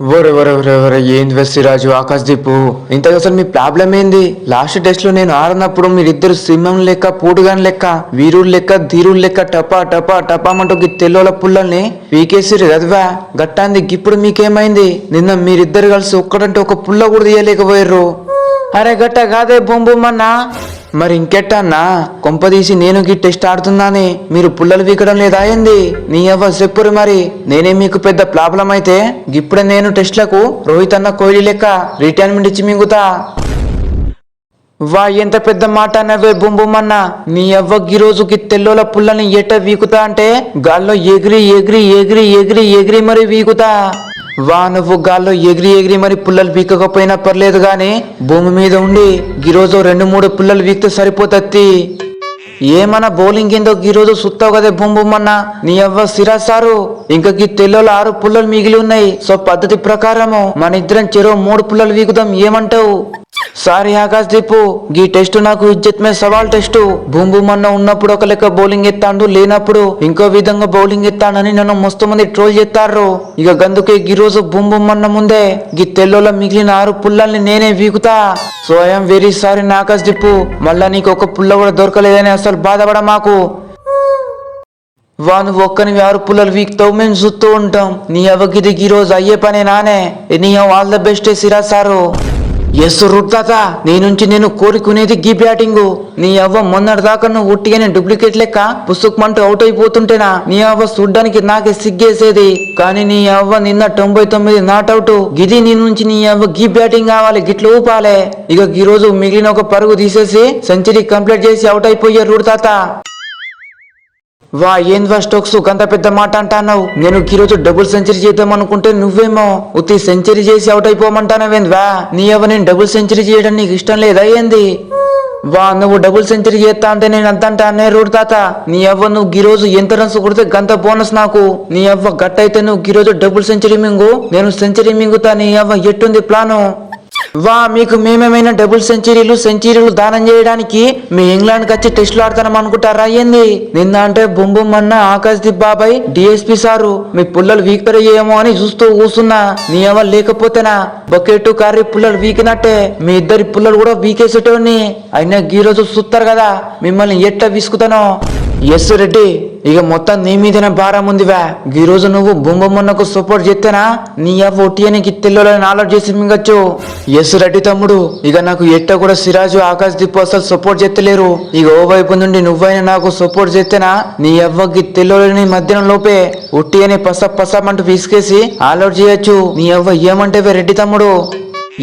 ఒరే ఒరే ఒరే ఒరే ఏంది వసిరాజు ఆకాశ దీపు ఇంతకు అసలు మీ ప్రాబ్లం ఏంది? లాస్ట్ టెస్ట్లో నేను ఆడినప్పుడు మీరిద్దరు సింహం లెక్క పూటుగాని లెక్క వీరుడు లెక్క ధీరుడు లెక్క టపా టపా టపామంటూ గి తెల్లోల పుల్లల్ని పీకేసిరు కదవా గట్టాంది ఇప్పుడు మీకేమైంది? నిన్న మీరిద్దరు కలిసి ఒక్కడంటే ఒక పుల్ల కూడా తీయలేకపోయారు అరే గట్ట కాదే బొంబొమ్మన్నా మరి ఇంకెట్టన్నా కొంపదీసి నేను గీ టెస్ట్ ఆడుతున్నాని మీరు పుల్లలు వీకడం లేదా ఏంది? నీ అవ్వ చెప్పురు మరి. నేనే మీకు పెద్ద ప్రాబ్లం అయితే ఇప్పుడే నేను టెస్ట్లకు రోహిత్ అన్న కోహ్లీ లెక్క రిటైర్మెంట్ ఇచ్చి మింగుతా. వా ఎంత పెద్ద మాట అన్నవే బుంబుమన్న నీ అవ్వకి రోజుకి తెల్లోల పుల్లని ఎట వీకుతా అంటే గాల్లో ఎగిరి ఎగిరి ఎగిరి ఎగిరి ఎగిరి మరి వీకుతా. వా నువ్వు గాల్లో ఎగిరి ఎగిరి మరి పుల్లలు వీకకపోయినా పర్లేదు గాని భూమి మీద ఉండి ఈరోజు రెండు మూడు పుల్లలు వీక్తే సరిపోతత్తి. ఏమన్నా బౌలింగ్ ఏందో ఈరోజు సుత్తావు కదే బొమ్మన్న? నీ అవ్వ సిరా సారు. ఇంకా ఈ తెల్లలో ఆరు పుల్లలు మిగిలి ఉన్నాయి. సో పద్ధతి ప్రకారము మన ఇద్దరం చెరో మూడు పుల్లలు వీకుదాం ఏమంటావు? సారీ ఆకాశ్ దీపు ఈ టెస్ట్ నాకు ఇజ్జత్ మీద సవాల్ టెస్ట్. భూమ్ భూమ్ అన్న ఉన్నప్పుడు ఒక లెక్క బౌలింగ్ ఎత్తాడు లేనప్పుడు ఇంకో విధంగా బౌలింగ్ ఎత్తానని నన్ను మస్తు మంది ట్రోల్ చేస్తారు ఇక గందుకే ఈ రోజు భూమ్ భూమ్ అన్న ముందే ఈ తెల్లోల మిగిలిన ఆరు పుల్లల్ని నేనే వీకుతా సో ఐఎమ్ వెరీ సారీ నా ఆకాశ్ దీపు మళ్ళా నీకు ఒక పుల్ల కూడా దొరకలేదని అసలు బాధపడ మాకు. వాను ఒక్కని ఆరు పుల్లలు వీక్తావు మేము చూస్తూ ఉంటాం. నీ అవగిది ఈ రోజు అయ్యే పనే నానే. నీ ఆల్ ద బెస్ట్ సిరా సారు. ఎస్ రుట్తాత నీ నుంచి నేను కోరుకునేది గీ బ్యాటింగ్. నీ అవ్వ మొన్నటి దాకా నువ్వు ఉట్టిగానే డూప్లికేట్ లెక్క పుసుకుమంటూ అవుట్ అయిపోతుంటేనా? నీ అవ్వ చూడ్డానికి నాకే సిగ్గేసేది. కానీ నీ అవ్వ నిన్న తొంభై తొమ్మిది నాట్ అవుట్. గిది నీ నుంచి నీ అవ్వ గీ బ్యాటింగ్ కావాలి గిట్ల ఊపాలే. ఇక ఈ రోజు మిగిలిన ఒక పరుగు తీసేసి సెంచరీ కంప్లీట్ చేసి అవుట్ అయిపోయారు రుడ్తాత వా ఏం వా స్టోక్స్ గంత పెద్ద మాట అంటున్నావు? నేను ఈరోజు డబుల్ సెంచరీ చేద్దాం అనుకుంటే నువ్వేమో ఉత్తి సెంచరీ చేసి అవుట్ అయిపోమంటానవేంద్వా నీ అవ్వ నేను డబుల్ సెంచరీ చేయడం నీకు ఇష్టం లేదా ఏంది? వా నువ్వు డబుల్ సెంచరీ చేస్తా అంటే నేను అంత అంటే అన్నే రోడ్ తాత. నీ అవ్వ నువ్వు ఈ రోజు ఎంత రన్స్ కొడితే గంత బోనస్ నాకు. నీ అవ్వ గట్టయితే నువ్వు ఈ రోజు డబుల్ సెంచరీ మింగు నేను సెంచరీ మింగుతా నీ అవ్వ ఎట్టుంది ప్లాను? వా మీకు మేమేమైనా డబుల్ సెంచరీలు సెంచరీలు దానం చేయడానికి మీ ఇంగ్లాండ్కి వచ్చి టెస్ట్లు ఆడతానం అనుకుంటారా? ఏంది? నిన్న అంటే బొంబుమ్ అన్న ఆకాశ్ బాబాయ్ డిఎస్పి సారు మీ పుల్లలు వీక్తరు అని చూస్తూ కూసున్నా నీ ఎవరు లేకపోతేనా? బకెట్ కర్రీ పుల్లలు వీకినట్టే. మీ ఇద్దరి పుల్లలు కూడా వీకేసేటోని అయినా ఈ రోజు చూస్తారు కదా. మిమ్మల్ని ఎట్ట విసుకుతానో? ఎస్ రెడ్డి ఇక మొత్తం నీ మీదనే భారం ఉందివా. ఈ రోజు నువ్వు బొమ్మమ్మన్నకు సపోర్ట్ చేస్తేనా? నీ అవ్వ ఒట్టియనికి తెల్లని ఆలోట్ చేసి మింగచ్చు. ఎస్ రెడ్డి తమ్ముడు ఇక నాకు ఎట్ట కూడా సిరాజు ఆకాశ్ దీప్ అసలు సపోర్ట్ చేస్తలేరు. ఇక ఓ వైపు నుండి నువ్వైనా నాకు సపోర్ట్ చేస్తేనా? నీ అవ్వకి తెల్లని మధ్యాహ్నం లోపే ఒట్టి అని పస పసమంటూ విసికేసి ఆలోట్ చేయొచ్చు. నీ అవ్వ ఏమంటేవే రెడ్డి తమ్ముడు?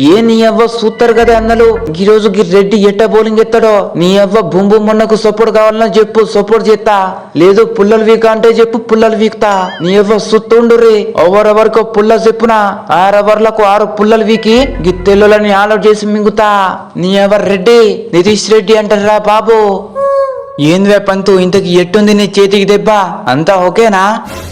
ఏ నీ అవ్వ సూత్తరు కదా అన్నలు? ఈ రోజు రెడ్డి ఎట్ట బౌలింగ్ ఎత్తాడో? నీ అవ్వ బుంబు మొన్నకు సపోర్ట్ కావాలన్నా చెప్పు సపోర్ట్ చేస్తా. లేదు పుల్లలు వీక అంటే చెప్పు పుల్లలు వీక్తా. నీ అవ్వ సుత్తుండుర్రి. ఓవర్ ఓవర్కు పుల్ల చెప్పున? ఆరు ఓవర్లకు ఆరు పుల్లలు వీకి? గిత్తెల్లని తెల్లులని చేసి మింగుతా. నీ ఎవరు రెడ్డి నితీష్ రెడ్డి అంటారా బాబు? ఏందివే పంతు ఇంతకి ఎట్టుంది నీ చేతికి దెబ్బ? అంతా ఓకేనా?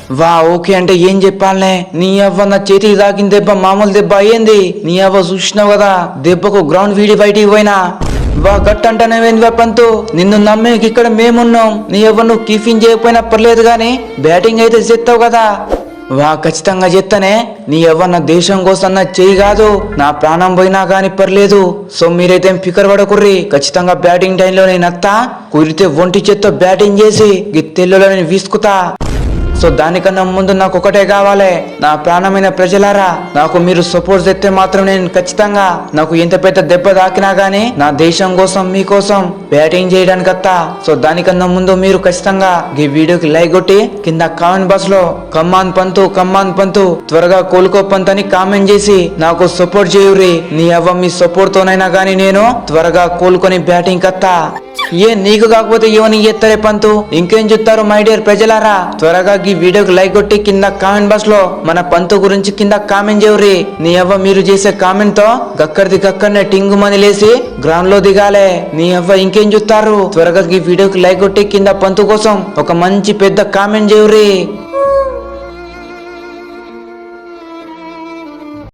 వా ఓకే అంటే ఏం చెప్పాలనే? నీ అవ్వ నా చేతికి తాకిన దెబ్బ మామూలు దెబ్బ అయ్యింది. నీ అవ్వ చూసినావు కదా దెబ్బకు గ్రౌండ్ వీడి బయటికి పోయినా. వా గట్టంటానేవేందివే పంతు. నిన్ను నమ్మేకి ఇక్కడ మేమున్నాం. నీ అవ్వ నువ్వు కీఫింగ్ చేయకపోయినా పర్లేదు కానీ బ్యాటింగ్ అయితే చేస్తావు కదా. వా ఖచ్చితంగా చెత్తనే. నీ ఎవ్వ నా దేశం కోసం నా చేయి కాదు నా ప్రాణం పోయినా కానీ పర్లేదు. సో మీరైతే ఫికర్ పడకుర్రి? ఖచ్చితంగా బ్యాటింగ్ టైంలో నేను అత్తా కుదిరితే ఒంటి చేత్తో బ్యాటింగ్ చేసి గిత్తెల్లో నేను వీసుకుతా. సో దానికన్నా ముందు నాకు ఒకటే కావాలి. నా ప్రాణమైన ప్రజలారా నాకు మీరు సపోర్ట్ చేస్తే మాత్రం నేను ఖచ్చితంగా నాకు ఎంత పెద్ద దెబ్బ తాకినా గానీ నా దేశం కోసం మీకోసం బ్యాటింగ్ చేయడానికి అత్తా. సో దానికన్నా ముందు మీరు ఖచ్చితంగా ఈ వీడియోకి లైక్ కొట్టి కింద కామెంట్ బాక్స్లో కమ్మాన్ పంతు కమ్మాన్ పంతు త్వరగా కోలుకో పంత్ అని కామెంట్ చేసి నాకు సపోర్ట్ చేయురి నీ అవ్వ మీ సపోర్ట్ తోనైనా గానీ నేను త్వరగా కోలుకొని బ్యాటింగ్ కత్తా. ఏ నీకు కాకపోతే ఏమని ఎత్తరే పంతు? ఇంకేం చెప్తారు మై డియర్ ప్రజలారా? త్వరగా ఈ వీడియోకి లైక్ కొట్టి కింద కామెంట్ బాక్స్లో మన పంతు గురించి కింద కామెంట్ చేయరి నీ అవ్వ మీరు చేసే కామెంట్తో గక్కడిది గక్కడనే టింగు మని లేసి గ్రౌండ్లో దిగాలే. నీ అవ్వ ఇంకేం చూస్తారు త్వరగా ఈ వీడియోకి లైక్ కొట్టి కింద పంతు కోసం ఒక మంచి పెద్ద కామెంట్ చేయరి